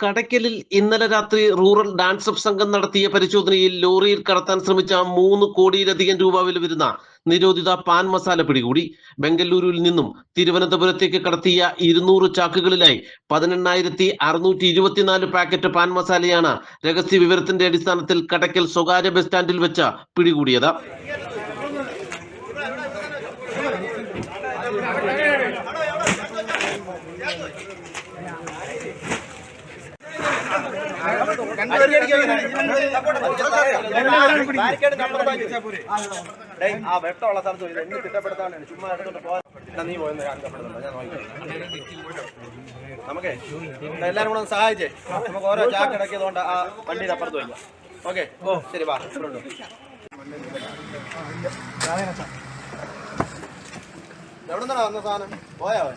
കടയ്ക്കലിൽ ഇന്നലെ രാത്രി rural dance സംഘം നടത്തിയ പരിശോധനയിൽ ലോറിയിൽ കടത്താൻ ശ്രമിച്ച മൂന്ന് കോടിയിലധികം രൂപ വില വരുന്ന നിരോധിത പാൻ മസാല പിടികൂടി. ബംഗളൂരുവിൽ നിന്നും തിരുവനന്തപുരത്തേക്ക് കടത്തിയ ഇരുന്നൂറ് ചാക്കുകളിലായി പതിനെണ്ണായിരത്തി അറുന്നൂറ്റി ഇരുപത്തിനാല് പാക്കറ്റ് പാൻ മസാലയാണ് രഹസ്യ വിവരത്തിന്റെ അടിസ്ഥാനത്തിൽ കടയ്ക്കൽ സ്വകാര്യ ബസ് സ്റ്റാൻഡിൽ വെച്ച് പിടികൂടിയത്. ആ വെട്ടമുള്ള സ്ഥലത്ത് പോയി. എന്നെ കുറ്റപ്പെടുത്താനാണ്. ചുമ്മാ എടുത്തോണ്ട് പോകാൻ നീ പോയെന്ന് കുറ്റപ്പെടുത്തുന്നില്ല. ഞാൻ നോക്കിക്കോളാം. നമുക്കേ എല്ലാരും കൂടെ ഒന്ന് സഹായിച്ചേ നമുക്ക് ഓരോ ചാക്ക് ഇടക്കിയതുകൊണ്ട് ആ വണ്ടിയുടെ അപ്പുറത്ത് പോയില്ല ഓക്കെ ഓ ശരി വാ. എവിടെ നിന്നാണ് വന്ന സാധനം പോയാ അവൻ?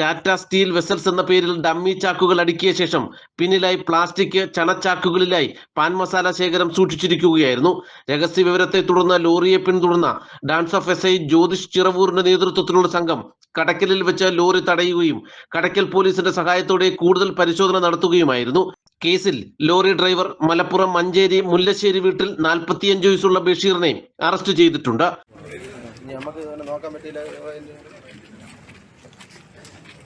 ടാറ്റ സ്റ്റീൽ വെസൽസ് എന്ന പേരിൽ ഡമ്മി ചാക്കുകൾ അടുക്കിയ ശേഷം പിന്നിലായി പ്ലാസ്റ്റിക് ചണച്ചാക്കുകളിലായി പാൻ മസാല ശേഖരം സൂക്ഷിച്ചിരിക്കുകയായിരുന്നു. രഹസ്യ വിവരത്തെ തുടർന്ന് ലോറിയെ പിന്തുടർന്ന dance of S I Jyothish ചിറവൂറിന്റെ നേതൃത്വത്തിലുള്ള സംഘം കടക്കലിൽ വെച്ച് ലോറി തടയുകയും കടക്കൽ പോലീസിന്റെ സഹായത്തോടെ കൂടുതൽ പരിശോധന നടത്തുകയുമായിരുന്നു. കേസിൽ ലോറി ഡ്രൈവർ മലപ്പുറം മഞ്ചേരി മുല്ലശ്ശേരി വീട്ടിൽ നാൽപ്പത്തിയഞ്ച് വയസ്സുള്ള ബഷീറിനെ അറസ്റ്റ് ചെയ്തിട്ടുണ്ട്. നമുക്ക് നോക്കാൻ പറ്റിയില്ല.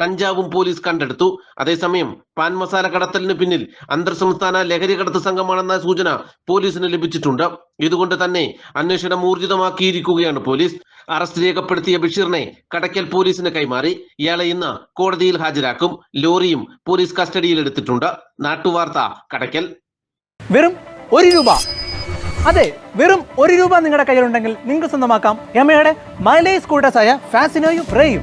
കഞ്ചാവും പോലീസ് കണ്ടെടുത്തു. അതേസമയം പാൻ മസാല കടത്തലിന് പിന്നിൽ അന്തർ സംസ്ഥാന ലഹരി കടത്ത് സംഘമാണെന്ന സൂചന പോലീസിന് ലഭിച്ചിട്ടുണ്ട്. ഇതുകൊണ്ട് തന്നെ അന്വേഷണം ഊർജിതമാക്കിയിരിക്കുകയാണ് പോലീസ്. അറസ്റ്റ് രേഖപ്പെടുത്തിയ ബഷീറിനെ കടയ്ക്കൽ പോലീസിന് കൈമാറി. ഇയാളെ ഇന്ന് കോടതിയിൽ ഹാജരാക്കും. ലോറിയും പോലീസ് കസ്റ്റഡിയിൽ എടുത്തിട്ടുണ്ട്. നാട്ടുവാർത്ത കടയ്ക്കൽ. വെറും ഒരു രൂപ. അതെ വെറും ഒരു രൂപ നിങ്ങളുടെ കയ്യിലുണ്ടെങ്കിൽ നിങ്ങൾക്ക് സ്വന്തമാക്കാം. യമയുടെ മൈലേജ് സ്കൂട്ടേഴ്സായ ഫാസിനോയും റേയും.